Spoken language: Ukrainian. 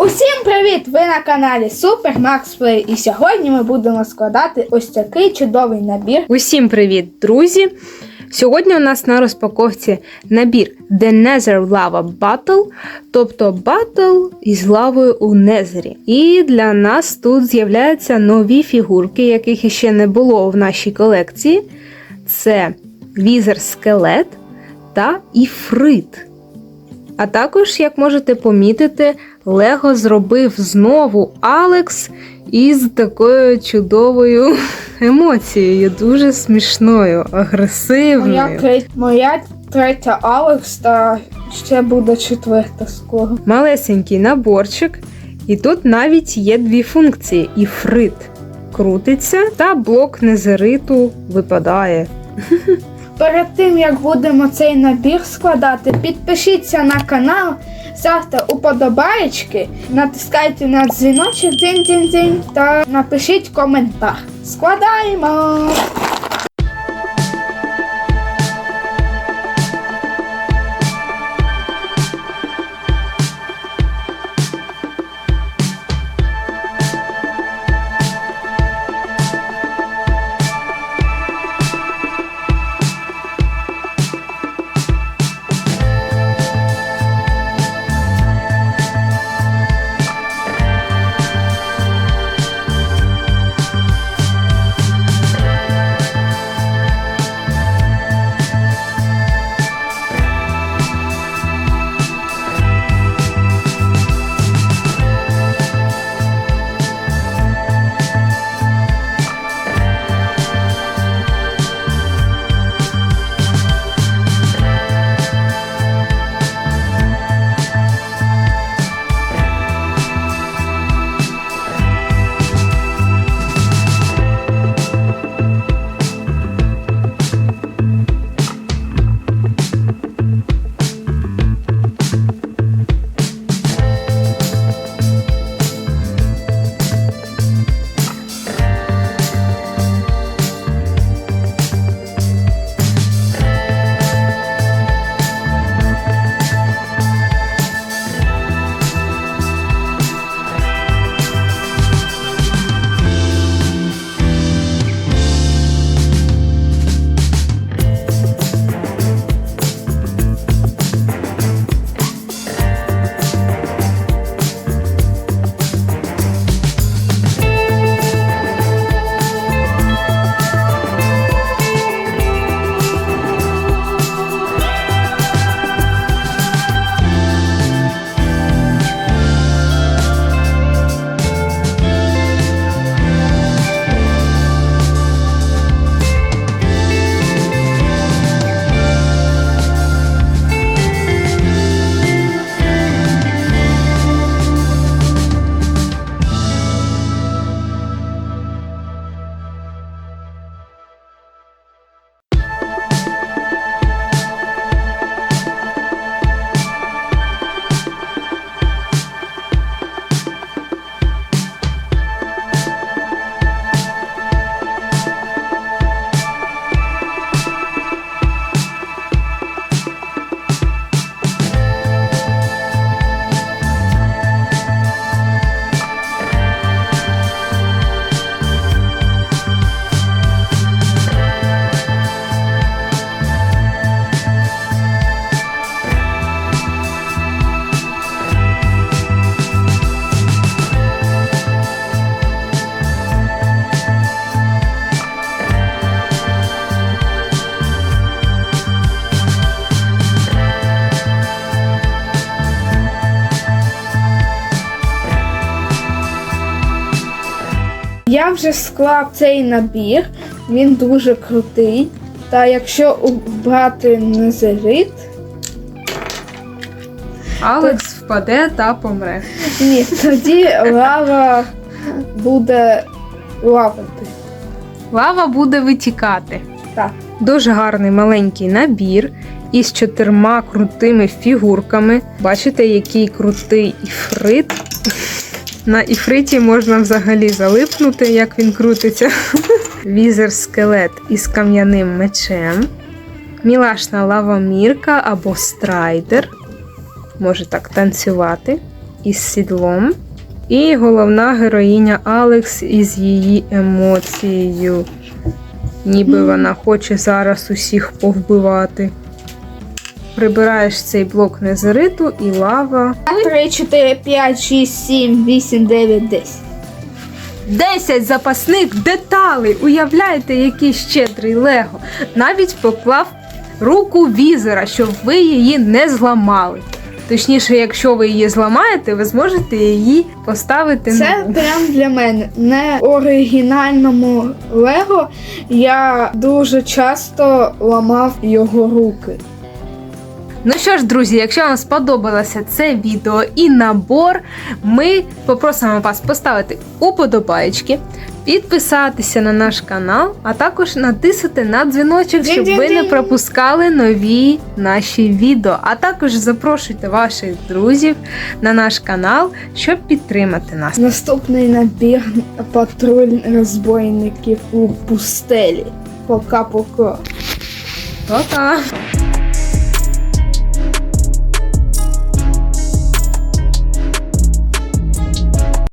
Усім привіт! Ви на каналі Super Max Play і сьогодні ми будемо складати ось такий чудовий набір. Усім привіт, друзі! Сьогодні у нас на розпаковці набір The Nether Lava Battle, тобто батл із лавою у Незері. І для нас тут з'являються нові фігурки, яких ще не було в нашій колекції. Це візер скелет та іфрит. А також, як можете помітити, Лего зробив знову Алекс із такою чудовою емоцією, дуже смішною, агресивною. Моя, третя, моя третя Алекс та ще буде четверта скоро. Малесенький наборчик, і тут навіть є дві функції: іфрит крутиться, та блок незериту випадає. Перед тим як будемо цей набір складати, підпишіться на канал, ставте уподобаєчки, натискайте на дзвіночок дзинь-дзинь-дзинь та напишіть коментар. Складаємо! Я вже склав цей набір, він дуже крутий. Та якщо убрати незерит, Алекс впаде та помре. ні, тоді лава буде лавати. Лава буде витікати. Так. Дуже гарний маленький набір із чотирма крутими фігурками. Бачите, який крутий іфрит. На іфриті можна взагалі залипнути, як він крутиться. Візер скелет із кам'яним мечем. Мілашна лавомірка або страйдер. Може так танцювати. із сідлом. І головна героїня Алекс із її емоцією. Ніби вона хоче зараз усіх повбивати. Прибираєш цей блок незериту і лава. 3, 4, 5, 6, 7, 8, 9, 10. 10 запасних деталей. Уявляєте, який щедрий Лего. Навіть поклав руку візера, щоб ви її не зламали. Точніше, якщо ви її зламаєте, ви зможете її поставити на. Це прям для мене. Не оригінальному Лего я дуже часто ламав його руки. Ну що ж, друзі, якщо вам сподобалося це відео і набор, ми попросимо вас поставити уподобайки, підписатися на наш канал, а також натиснути на дзвіночок, щоб ви не пропускали нові наші відео. А також запрошуйте ваших друзів на наш канал, щоб підтримати нас. Наступний набір патруль розбойників у пустелі. Пока-пока. Пока!